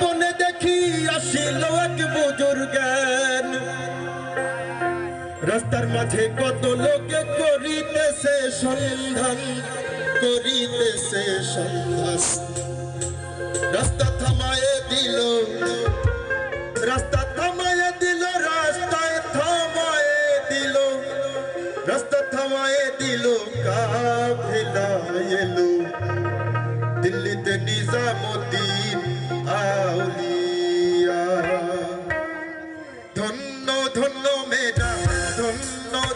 স্বপনে দেখি আসিল এক বুজুর্গান। রাস্তার মাঝে কত লোকে করিতেছে সন্ধান করিতেছে সন্ধান। রাস্তা থামায়ে দিল, রাস্তা থামায়ে দিল, রাস্তায় থামায়ে দিল, রাস্তা থামায়ে দিল, কাফেলা এলো। দিল্লিতে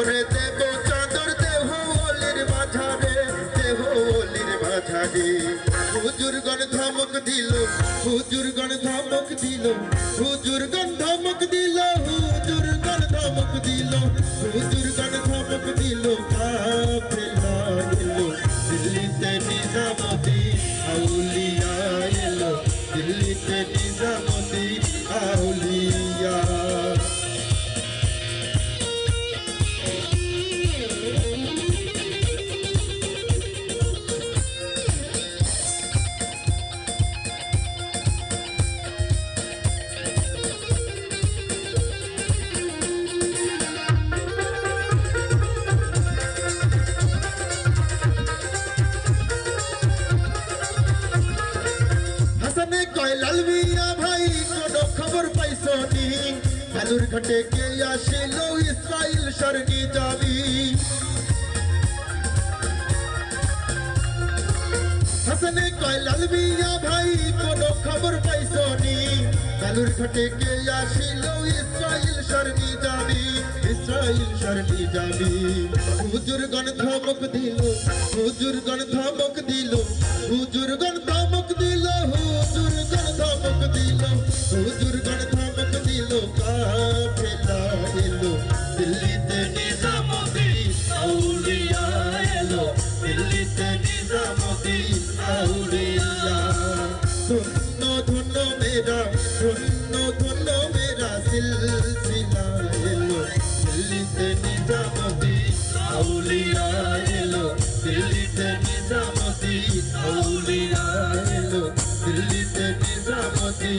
করে দেব চাদর দেহ অলির মাঝারে, দেহ অলির মাঝারে। হুজুরগণ ধমক দিল হুজুরগণ ধমক দিল হুজুরগণ ধমক দিল হুজুরগণ ধমক দিল হুজুরগণ ধমক দিল দিল্লিতে নিজামুদ্দিন বালুর ঘাটে কে আসিল ইসরাইল সরনি যাবি? হাসানে কয়, লাল মিয়া ভাই, কোন খবর পাইছো নি বালুর ঘাটে কে আসিল ইসরাইল সরনি যাবি? ইসরাইল সরনি যাবি। হুজুরগণ ধমক দিল হুজুরগণ ধমক ধন্য ধন্য মেরা সিলসিলা এলো দিল্লিতে নিজামতি আউলিয়া এলো দিল্লিতে নিজামতি আউলিয়া এলো দিল্লিতে নিজামতি